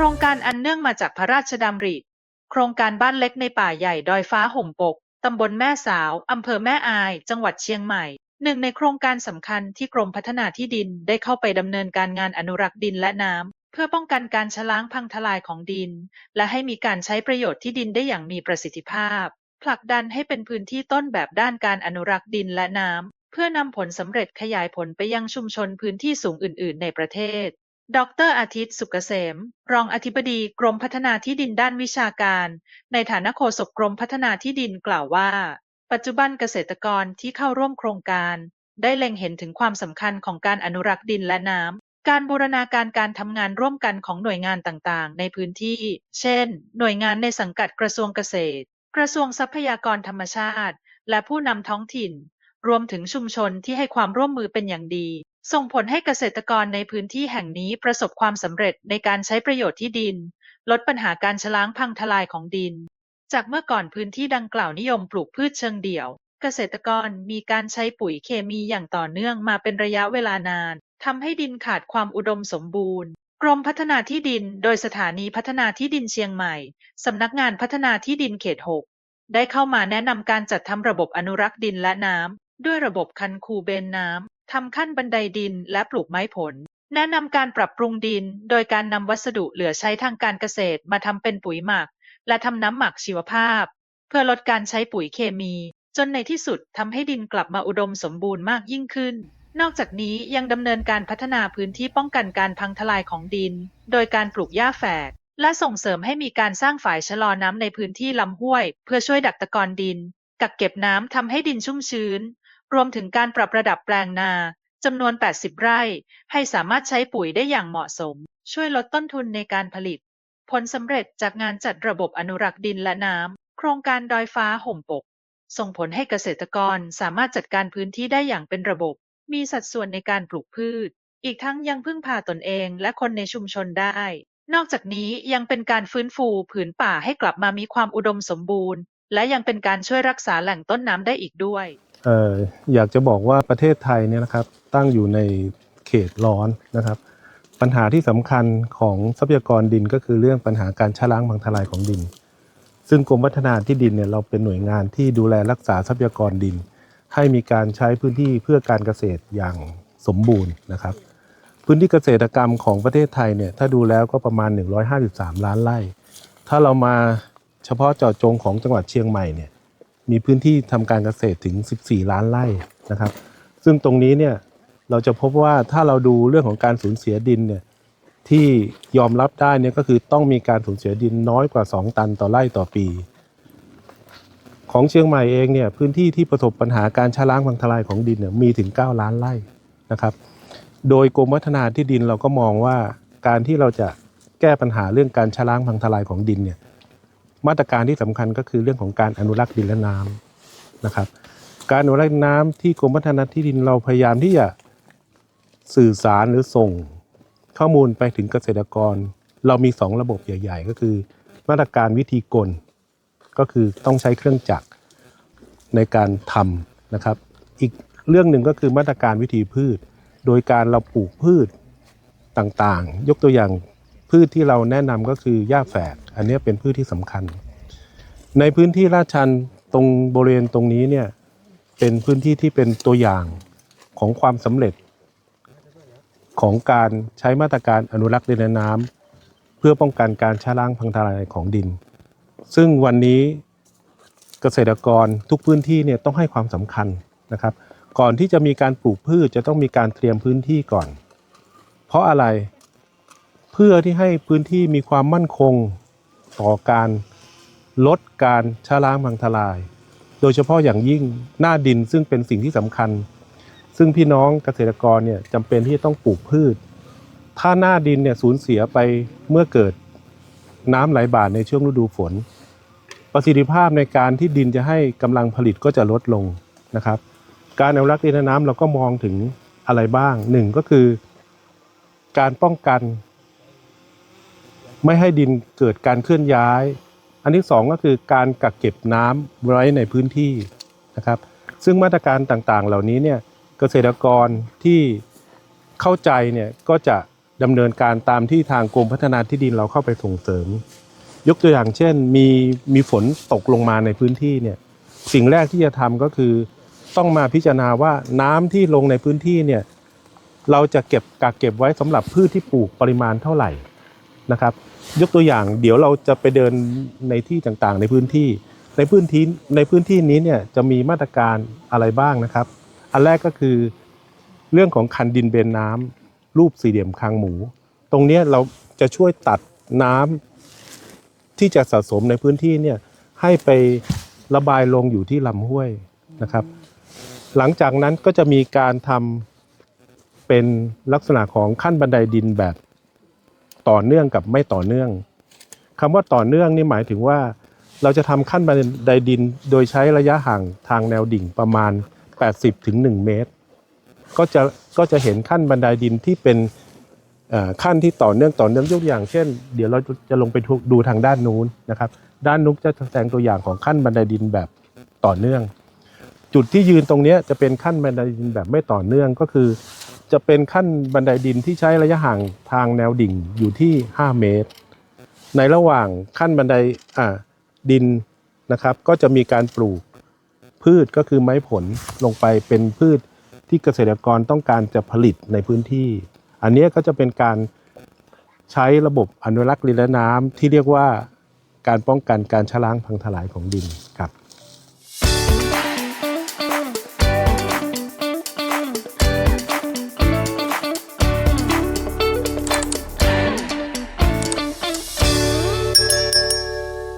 ครงการอันเนื่องมาจากพระราชดำริ โครงการบ้านเล็กในป่าใหญ่ดอยฟ้าห่มปก ตำบลแม่สาว อำเภอแม่อาย จังหวัดเชียงใหม่ หนึ่งในโครงการสำคัญที่กรมพัฒนาที่ดินได้เข้าไปดำเนินการงานอนุรักษ์ดินและน้ำ เพื่อป้องกันการชะล้างพังทลายของดิน และให้มีการใช้ประโยชน์ที่ดินได้อย่างมีประสิทธิภาพ ผลักดันให้เป็นพื้นที่ต้นแบบด้านการอนุรักษ์ดินและน้ำ เพื่อนำผลสำเร็จขยายผลไปยังชุมชนพื้นที่สูงอื่น ๆ ในประเทศ ดร อาทิตย์ สุกเกษม รองอธิบดีกรมพัฒนาที่ดินด้านวิชาการ ในฐานะโฆษกกรมพัฒนาที่ดินกล่าวว่า ปัจจุบันเกษตรกรที่เข้าร่วมโครงการ ได้เล็งเห็นถึงความสำคัญของการอนุรักษ์ดินและน้ำ การบูรณาการการทำงานร่วมกันของหน่วยงานต่างๆ ในพื้นที่ เช่น หน่วยงานในสังกัดกระทรวงเกษตร กระทรวงทรัพยากรธรรมชาติ และผู้นำท้องถิ่น รวมถึงชุมชนที่ให้ความร่วมมือเป็นอย่างดี ส่งผลให้เกษตรกรในพื้นที่แห่งนี้ประสบความสำเร็จในการใช้ประโยชน์ที่ดิน ลดปัญหาการชล้างพังทลายของดิน จากเมื่อก่อนพื้นที่ดังกล่าวนิยมปลูกพืชเชิงเดี่ยว เกษตรกรมีการใช้ปุ๋ยเคมีอย่างต่อเนื่องมาเป็นระยะเวลานานทำให้ดินขาดความอุดมสมบูรณ์ กรมพัฒนาที่ดิน โดยสถานีพัฒนาที่ดินเชียงใหม่สำนักงานพัฒนาที่ดินเขต 6 ได้เข้ามาแนะนำการจัดทำระบบอนุรักษ์ดินและน้ำด้วยระบบคันคูเบนน้ำ ทำขั้นบันไดดินและปลูกไม้ผล แนะนำการปรับปรุงดิน โดยการนำวัสดุเหลือใช้ทางการเกษตรมาทำเป็นปุ๋ยหมัก และทำน้ำหมักชีวภาพ เพื่อลดการใช้ปุ๋ยเคมี จนในที่สุดทำให้ดินกลับมาอุดมสมบูรณ์มากยิ่งขึ้น นอกจากนี้ยังดำเนินการพัฒนาพื้นที่ป้องกันการพังทลายของดิน โดยการปลูกหญ้าแฝกและส่งเสริมให้มีการสร้างฝายชะลอน้ำในพื้นที่ลำห้วย เพื่อช่วยดักตะกอนดิน กักเก็บน้ำทำให้ดินชุ่มชื้น รวมถึงการปรับระดับแปลงนาจำนวน 80 ไร่ ให้สามารถใช้ปุ๋ยได้อย่างเหมาะสม ช่วยลดต้นทุนในการผลิต ผลสำเร็จจากงานจัดระบบอนุรักษ์ดินและน้ำ โครงการดอยฟ้าห่มปก ส่งผลให้เกษตรกรสามารถจัดการพื้นที่ได้อย่างเป็นระบบ มีสัดส่วนในการปลูกพืช อีกทั้งยังพึ่งพาตนเองและคนในชุมชนได้ นอกจากนี้ยังเป็นการฟื้นฟูผืนป่าให้กลับมามีความอุดมสมบูรณ์ และยังเป็นการช่วยรักษาแหล่งต้นน้ำได้อีกด้วย อออยากจะบอกว่าประเทศไทยเนี่ยนะครับตั้งอยู่ในเขตร้อนนะครับ ปัญหาที่สำคัญของทรัพยากรดินก็คือเรื่องปัญหาการชะล้างพังทลายของดิน ซึ่งกรมพัฒนาที่ดินเนี่ยเราเป็นหน่วยงานที่ดูแลรักษาทรัพยากรดิน ให้มีการใช้พื้นที่เพื่อการเกษตรอย่างสมบูรณ์นะครับ พื้นที่เกษตรกรรมของประเทศไทยเนี่ยถ้าดูแล้วก็ประมาณ 153 ล้านไร่ ถ้าเรามาเฉพาะเจาะจงของจังหวัดเชียงใหม่เนี่ย มีพื้นที่ทำการเกษตรถึง 14 ล้านไร่นะครับ ซึ่งตรงนี้เนี่ยเราจะพบว่าถ้าเราดูเรื่องของการสูญเสียดินเนี่ยที่ยอมรับได้เนี่ยก็คือต้องมีการสูญเสียดินน้อยกว่า 2 ตันต่อไร่ต่อปี ของเชียงใหม่เองเนี่ยพื้นที่ที่ประสบปัญหาการชะล้างพังทลายของดินเนี่ยมีถึง 9 ล้านไร่นะครับ โดยกรมพัฒนาที่ดินเราก็มองว่าการที่เราจะแก้ปัญหาเรื่องการชะล้างพังทลายของดินเนี่ย มาตรการที่สำคัญก็คือเรื่องของการอนุรักษ์ดินและน้ำนะครับ การอนุรักษ์น้ำที่กรมพัฒนาที่ดินเราพยายามที่จะสื่อสารหรือส่งข้อมูลไปถึงเกษตรกร เรามีสองระบบใหญ่ ๆ ก็คือ มาตรการวิธีกล ก็คือต้องใช้เครื่องจักรในการทำนะครับ อีกเรื่องหนึ่งก็คือมาตรการวิธีพืช โดยการเราปลูกพืชต่างๆ ยกตัวอย่าง พืชที่เราแนะนำก็คือหญ้าแฝก อันนี้เป็นพืชที่สำคัญ ในพื้นที่ลาชันตรงบริเวณตรงนี้เนี่ยเป็นพื้นที่ที่เป็นตัวอย่างของความสำเร็จ ของการใช้มาตรการอนุรักษ์ดินและน้ำเพื่อป้องกันการชะล้างพังทลายของดิน ซึ่งวันนี้เกษตรกรทุกพื้นที่เนี่ยต้องให้ความสำคัญนะครับ ก่อนที่จะมีการปลูกพืชจะต้องมีการเตรียมพื้นที่ก่อน เพราะอะไร พื่อที่ให้พื้นที่มีความมั่นคงต่อการลดการชะล้างพังทลาย โดยเฉพาะอย่างยิ่งหน้าดินซึ่งเป็นสิ่งที่สำคัญ ซึ่งพี่น้องเกษตรกรเนี่ยจำเป็นที่จะต้องปลูกพืช ถ้าหน้าดินเนี่ยสูญเสียไปเมื่อเกิดน้ำไหลบ่าในช่วงฤดูฝน ประสิทธิภาพในการที่ดินจะให้กำลังผลิตก็จะลดลงนะครับ การอนุรักษ์ดินน้ำเราก็มองถึงอะไรบ้างหนึ่งก็คือ การป้องกัน ไม่ให้ดินเกิดการเคลื่อนย้าย อันที่สองก็คือการกักเก็บน้ำไว้ในพื้นที่นะครับ ซึ่งมาตรการต่างๆ เหล่านี้เนี่ยเกษตรกรที่เข้าใจเนี่ยก็จะดำเนินการตามที่ทางกรมพัฒนาที่ดินเราเข้าไปส่งเสริม ยกตัวอย่างเช่น มีมีฝนตกลงมาในพื้นที่เนี่ยสิ่งแรกที่จะทำก็คือต้องมาพิจารณาว่าน้ำที่ลงในพื้นที่เนี่ยเราจะเก็บกักเก็บไว้สำหรับพืชที่ปลูกปริมาณเท่าไหร่ นะครับ ยกตัวอย่างเดี๋ยวเราจะไปเดินในที่ต่างๆ ในพื้นที่ ในพื้นที่ในพื้นที่นี้เนี่ยจะมีมาตรการอะไรบ้างนะครับ อันแรกก็คือเรื่องของคันดินเบนน้ำรูปสี่เหลี่ยมคางหมู ตรงนี้เราจะช่วยตัดน้ำที่จะสะสมในพื้นที่เนี่ยให้ไประบายลงอยู่ที่ลำห้วยนะครับ หลังจากนั้นก็จะมีการทำเป็นลักษณะของขั้นบันไดดินแบบ ต่อเนื่องกับไม่ต่อเนื่องคำว่าต่อเนื่องนี่หมายถึงว่า เราจะทำขั้นบันไดดินโดยใช้ระยะห่างทางแนวดิ่งประมาณ 80ถึง1เมตร ก็จะก็จะเห็นขั้นบันไดดินที่เป็นขั้นที่ต่อเนื่องต่อเนื่องยกอย่าง เช่น เดี๋ยวเราจะลงไปดูทางด้านนู้นนะครับ ด้านนู้นจะแสดงตัวอย่างของขั้นบันไดดินแบบต่อเนื่อง จุดที่ยืนตรงนี้จะเป็นขั้นบันไดดินแบบไม่ต่อเนื่องก็คือ จะเป็นขั้นบันไดดินที่ใช้ระยะห่างทางแนวดิ่งอยู่ที่ 5 เมตร ในระหว่างขั้นบันไดอ่าดินนะครับ ก็จะมีการปลูกพืชก็คือไม้ผลลงไปเป็นพืชที่เกษตรกรต้องการจะผลิตในพื้นที่ อันนี้ก็จะเป็นการใช้ระบบอนุรักษ์ดินและน้ำที่เรียกว่าการป้องกันการชะล้างพังทลายของดิน